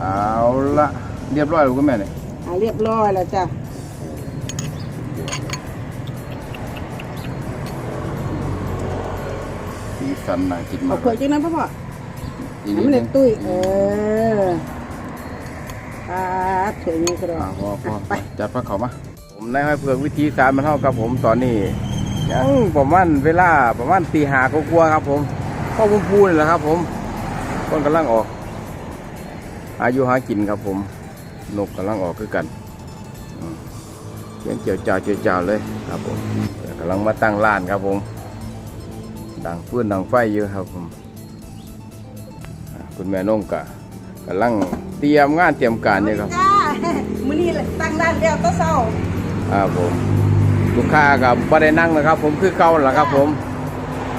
เอาละเรียบร้อยแล้วคุณแม่เนี่ยอ่าเรียบร้อยแล้วจ้ะสีสันน่ากินมาเอากเผือกจังนั้นพ่อพ่ออีกให้นิดมันนึเล็งกตุ้ยเออปาดเถื่อนนี่ก็ได้อ่าพอพอไป จัดพระเขามาผมนายห้อยเผือกวิธีสารมันเท่ากับผมตอนนี้ยังประมาณเวลาประมาณตีหากลัวาๆครับผมพ่อผมพูนี่แหละครับ ผมต้นกำลังออก อายุหากินครับผม นกกำลังออกคือกันอืมเสียงเจียวจ่าวเจียวจ่าวเลยครับผมกำลังมาตั้งร้านครับผม ดังฟื้นดังไฟอยู่ครับผมอ่าคุณแม่นงกะกำลังเตรียมงานเตรียมการเนี่ยครับจ้ามื้อนี้ตั้งด้านแล้วก็เศร้าครับผมลูกค้ากับบ่ได้นั่งนะครับ ผมคือเก่าแหละครับผม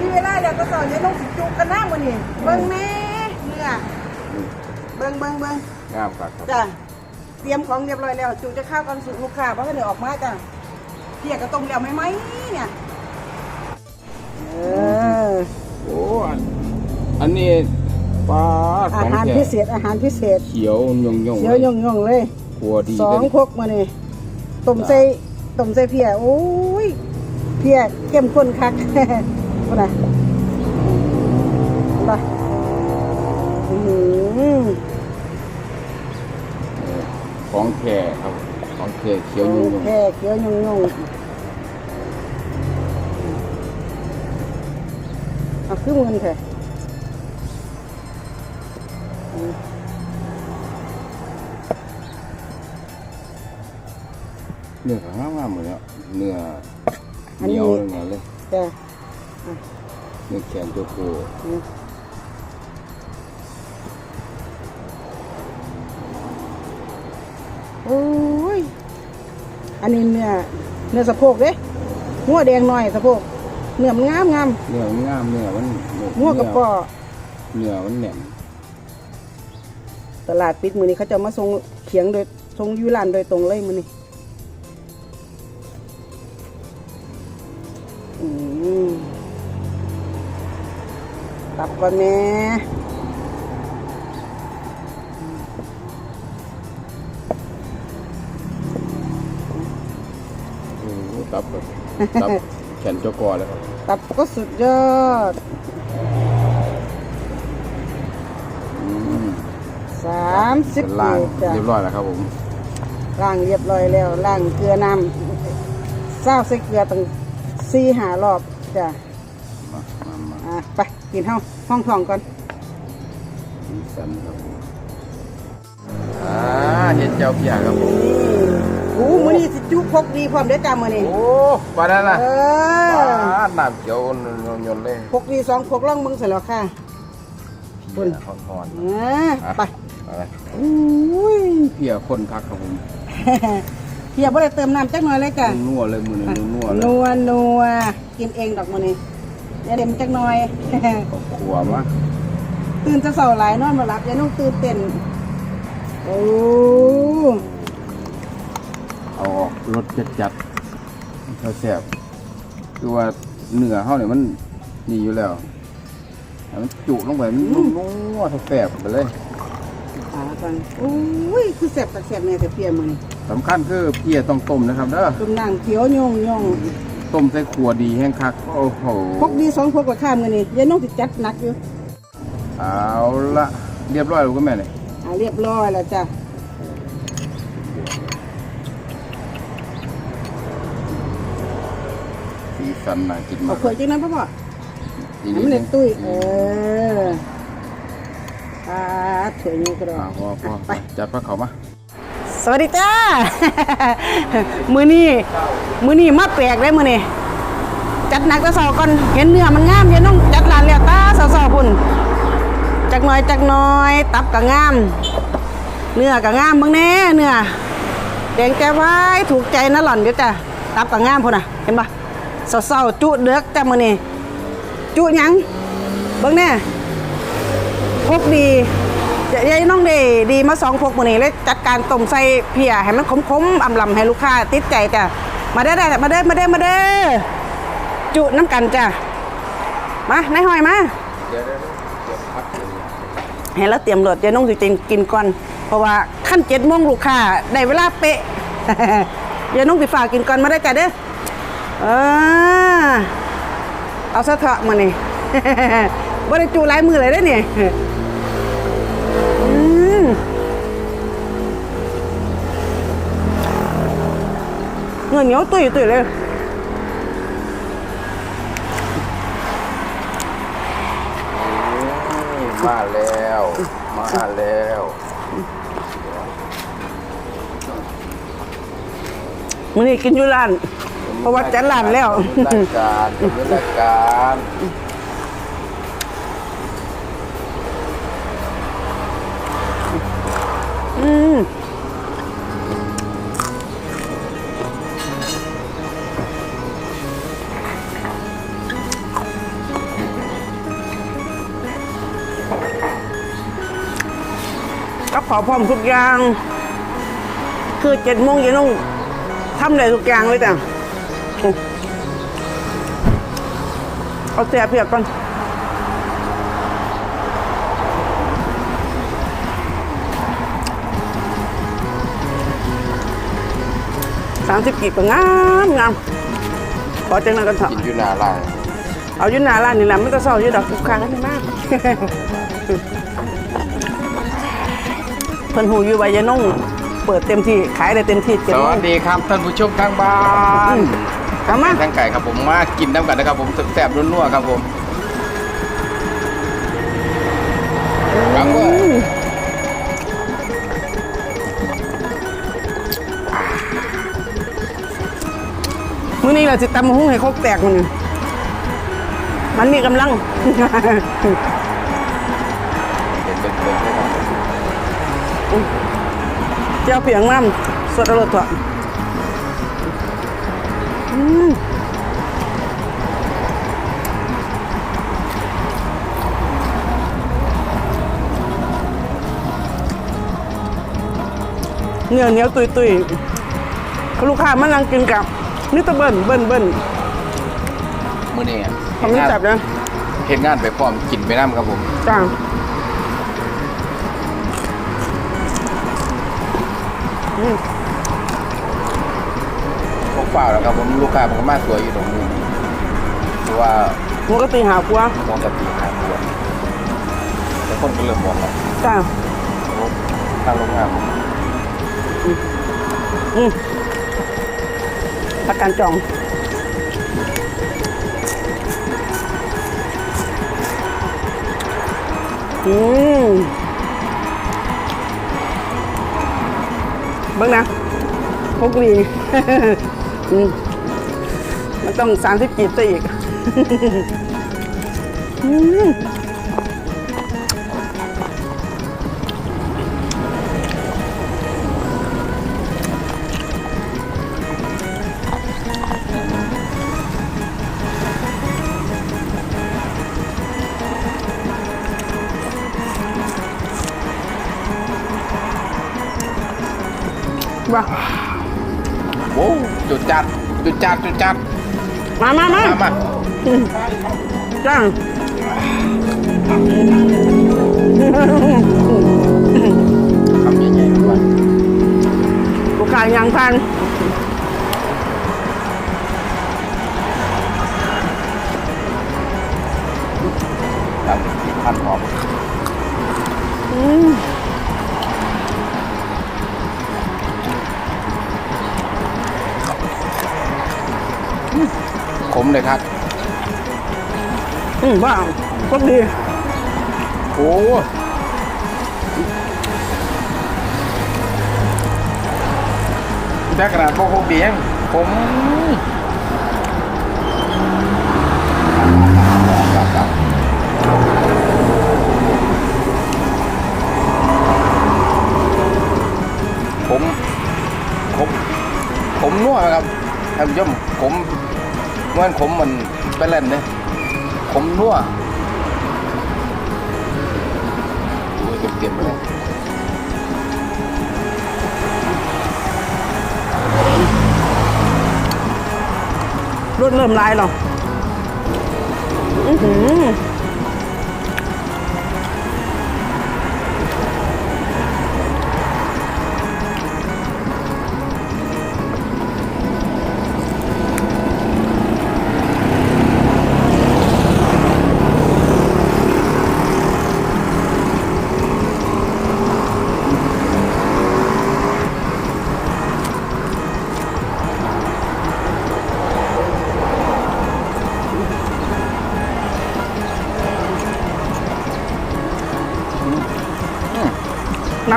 มีเวลาแล้วก็เศร้าเดี๋ยวต้องสิจุกกันหน้ามื้อนี้เบิ่งแม่เนื้อ เบิ่งเบิ่งเบิ่งงามครับครับจ้ะเตรียมของเรียบร้อยแล้วจุจะข้าวกันสุกลูกค้าเพราะว่าเดี๋ยวออกมาจ้ะเพียกระต้มแล้วไหมไหมเนี่ยเออโอ้อันอันนี้ปลาขอาองหารแท้พิเศษอาหารพิเศษเขียวยงยงเดี๋ยวยงยงๆเลยครัวดีสองเลยครกมานี่ต้มใส่ต้มใส่เพียโอ้ยเพียเข้มข้นคักว่าไงว่าอืมเออ ของแท้ครับของแท้เขียวยงยงแค่เขียวยงยงเอาคือมือนี่แค่เนื้อข้างงามๆเหมือนเนาะเนื้อเหนียวเลยนะเลยจ้ะเนื้อแขนตัวโค อืม โอ้ย อันนี้เนื้อเนื้อสะโพกเด้หัวแดงหน่อยสะโพกเนื้อมันงามงามเนื้อมันงามเนื้อมันหัวกระป๋อเนื้อมันแหนมตลาดปิดมือนี้เขาจะมาส่งเขียงโดยส่งอยูร้านโดยตรงเลยมือนี้อืมตับก่อนแม่ ตับแขนเจ้ากอเลยครับ ตับก็สุดยอดอืมสามสิบล่างจ้ะเรียบร้อยแล้วครับผม ล่างเรียบร้อยแล้วล่างเกลือน้ำเศร้าใส่เกลือตั้งสี่หารอบจ้ะมามามาอะไปกินห้องห้องทองก่อนสีสันครับผมอ่าเห็ดเจ้าเพียครับผม นี่โอ้มือนี้สิจุพกดีพร้อมเด้อจ้ามือนี้โอ้ปลาได้ละเอปอลาน้ำเขียวยนยนๆเลยพกดีสองพกล่องมึงเสร็จแล้วค่ะคุณอ่อนอ่าไปๆอะไรอุ้ยเพียคนคักครับผมเพียบ่ได้เติมน้ำจักหน่อยเลยจ้ะนัวๆเลยมือหนึงนัวๆเลยนัวนัวกินเองดอกมือนี้เดี๋ยวเดี๋ยวมันจักหน่อยเอาขัวมาตื่นจะเสาหลายนอนมาหลับยายนุ่งตื่นเต้นโอ้ เอาออกรสจัดๆเขาแซ่บคือว่าเนื้อเขาเนี่ยมันนี่อยู่แล้วให้มันจุลงไปมันนัวๆแซ่บๆไปเลยขาฟังโอ้ยคือแสบตักแสบเนี่ยแต่เพียมือนี้สำคัญคือเพียต้องต้มนะครับเด้อต้มน้ำเขียวโยงโยงต้มใส่ขัวดีแห้งคักโอ้โหพกดีสองพกกว่าข้ามมือนี้ยายนุ่งติดจัดหนักอยู่เอาละเรียบร้อยแล้วคุณแม่เนี่ยอ่าเรียบร้อยแล้วจ้ะ สีสันน่ากินเอามากเผือกจังนั้นพ่อพ่ออีกให้นิดมันนึเล็งกตุ้ยเออปาดเถื่อนนี่ก็ได้อ่าพอพอไป จัดพระเขามาสวัสดีจ้า มือนี้มือนี้มาแปลกเลยมือนี้จัดหนักแตะเสาก่อนเห็นเนื้อมันงามเดี๋ยวน้องจัดร้านแล้วตาเสาๆพุ่นจักหน่อยจักหน่อย ตับก็งาม เนื้อก็งามเบิ่งแน่เนื้อแดงแก้วไว้ถูกใจนะหล่อนเดี๋ยวจ้ะตับก็งามพุ่นน่ะ เห็นปะ เสาๆจุเดือกจ้ะมือนี้จุหยังเบิ่งแน่พกดียายน้องเดดีมาสองพวกมือนี้เลยจัดการต้มใส่เพียให้มันขมๆอำลำให้ลูกค้าติดใจจ้ะมาได้ได้มาเด้มาเด้มาเด้จุน้ำกันจ้ะมานายหอยมาเดี๋ยวเดี๋ยวเดี๋ยวพักเดี๋ยวให้เราเตรียมรถยายน้องสิจินกินก่อน เพราะว่าขั้นเจ็ดโมงลูกค้าได้เวลาเป๊ะเดี๋ยน้องไปฝากกินก่อนมาได้จ้ะเด้อ เออเอาซะเถอะมานี่บ่ได้จูหลายมือเลยได้อเนี่ยอืมเงินเหนียวตุยตุยเลยมาแล้ว มาแล้วมื้อนี้กินอยู่ร้าน เพราะว่าจัดร้านแล้ว รายการเป็นรายการอืมกับขอพร้อมทุกอย่าง คือเจ็ดโมงเย็นต้องทำได้ทุกอย่างเลยจ้ะ เอาเสียเพียบก่อนสามสิบกีบก็งามงามขอจังนั้นกันเถอะกินอยู่หน้าร้านเอาอยู่หน้าร้านนี่แหละไม่ต้องเศร้าอยู่ดอกลูกค้ากันไม่มากเพิ่นหูอยู่ว่ายายนุ่งเปิดเต็มที่ขายได้เต็มที่เจ็ดสโมวังสดีครับท่านผู้ชมทางบ้าน กลับมาทางไก่ครับผมมากินน้ำกันนะครับผมแซ่บๆนัวๆครับผมครับผมมื้อนี้เราจะตำหุ้งให้ครกแตกมันนี่มันมีกำลังเห็นเป็นเป็นเลยครับผม เจ้าเพียงน้ำสดอร่อยตัวอืม เนื้อเหนียวตุยตุยๆลูกค้ามานั่งกินกับนิตะเบิ้ลเบิ้ลเบิ้ลมื้อนี้ผมไม่จับนะเห็นงานไปพร้อมกินไปน้ำครับผมจ้าอืมพวก เปล่าแล้วครับผมลูกค้าผมก็มาสวยอยู่ตรงนี้เพราะว่ามันก็ตีหากว่ามองกะติหาตัวแต่คนก็เริ่มมองแล้วจ้าทางโรงงานผมอืมประกันจองอืมเบิ้งนะพกลีอื มันต้องสามสิบกีบซะอีกว่า โอ้จุดจัดจุดจัดจุดจัดมามามามามาจ้าทำใหญ่ๆด้วยลูกค้ายังพันครับพันหอม มเลยครับ อืมว่าก็ดี โอ้ถ้าขนาดพวกพวกเบียงผมครับครับผมผมผมนัวครับท่านผู้ชมผมเมื่อผมมันเปเล่นเนี่ยผมนัวเก็บเต็มๆไปเลยรถเริ่มลายหรอ อือหือ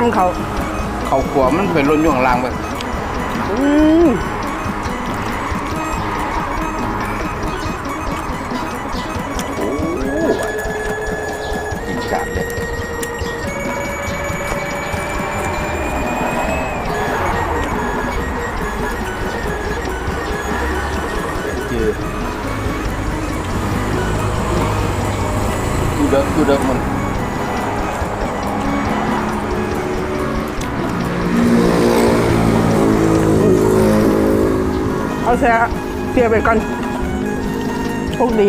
ำเขาเขาขวามันเป็นรถอยู่ข้างล่างไปอืมโอ้กินจัดเลยเจอดูเด็กดูเด็กมัน เอาเสียเสียไปกันโชคดี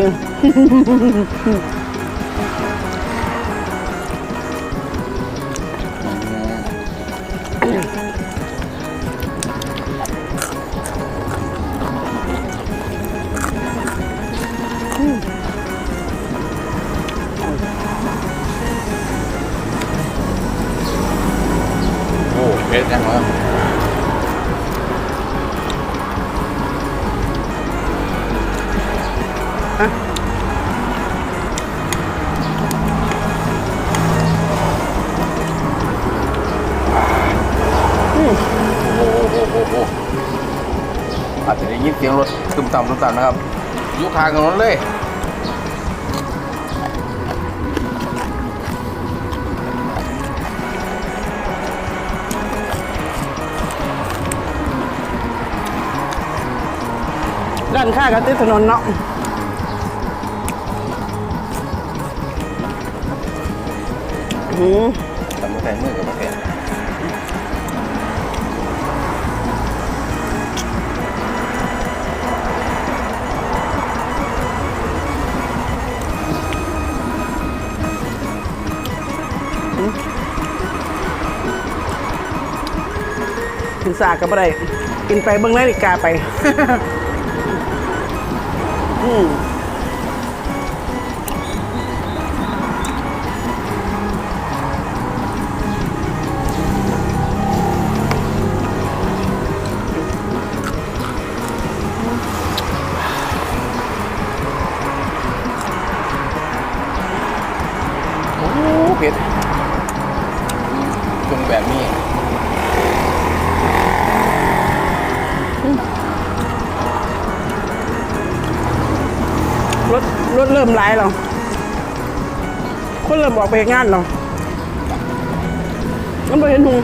เสียงรถตึมต่ำตึมต่ำนะครับอยุคางถนนเลยด้านข้างก็ติดถนนเนาะอืมทำมาใส่มือกับมาแท ถึงสากกับอะไรกินไปเบิ้งนาฬิกาไป อืมโอ้โหเผ็ดตรงแบบนี้ รถเริ่มไหลหรอคนเริ่มออกไปงานหรอมันไปเห็นหง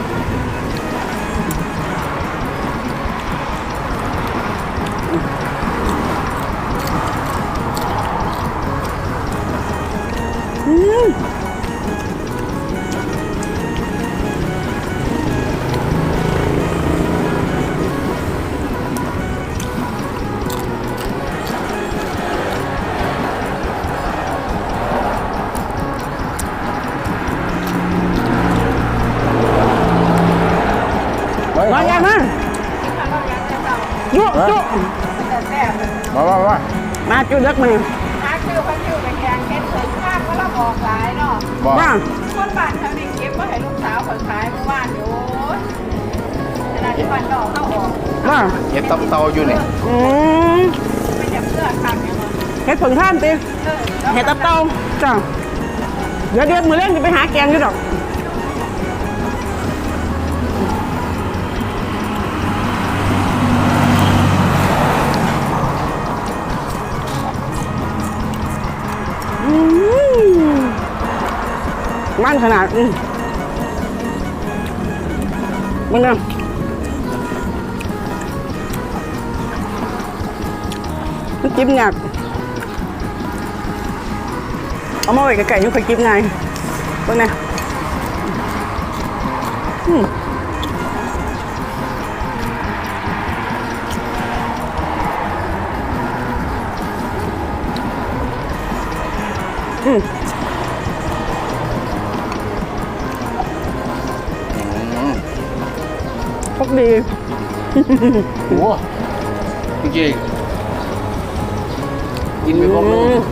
อืม ผงท่านติเห็ดตับเต้าจ้ะเดี๋ยวเดี๋ยวมือเล่นจะไปหาแกงอยู่ดอกมันขนาดอืมมันเนี่ยมันจิ้มหยัก เอามาไว้ไก่ๆอยุ่งเคยกินไงเบิ่งนะอืมอืมอืมพกดีโอ้โหจริงๆกินไปพวกนึงอืมผม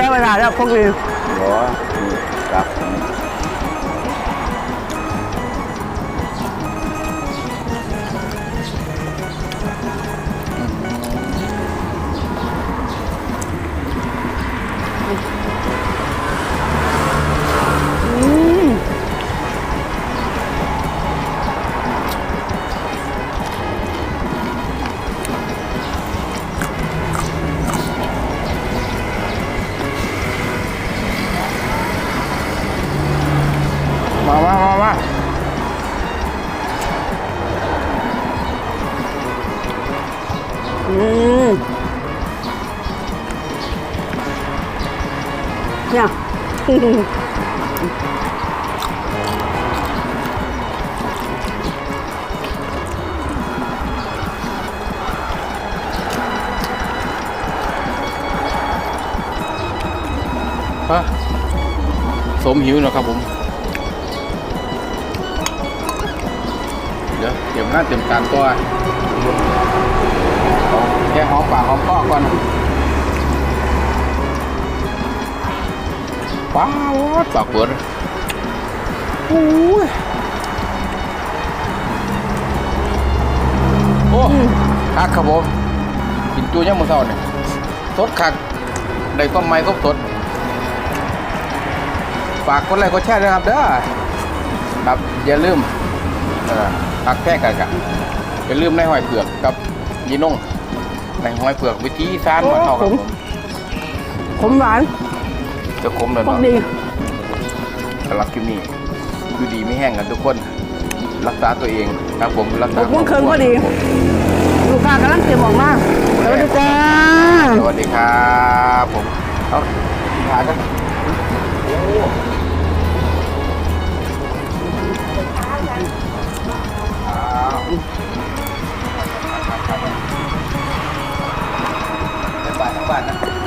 ใช้เวลาแล้วพวกนี้หรอครับ ฮะสมหิวนะครับผม เดี๋ยวเตรียมหน้าเตรียมการตัวเอาแค่หอมปากหอมคอก่อน ว้าวปากเปิดโอ้ยโอ้คักครับผมกินตัวยังมือเศร้าเนี่ยสดคักได้ต้มไม้ก็สดฝากกดไลค์กดแชร์ด้วยครับเด้อครับอย่าลืมเอ่อพักแท้กันกันอย่าลืมในหอยเผือกกับยีนงในหอยเผือกวิธีอีสานมาเท่าครับผมขมหวาน จะคมเลยพวกเนาะดีสำหรับคลิปนี้คือดีไม่แห้งกันทุกคน รักษาตัวเองครับผมรักหษากโมงครึ่งพอดี ลูกค้ากำลังเตรียมออกมาสวัสดีจ้าสวัสดีครับผมเอาขากันโอ้อ้าวไปไปทั้งบ้านนะ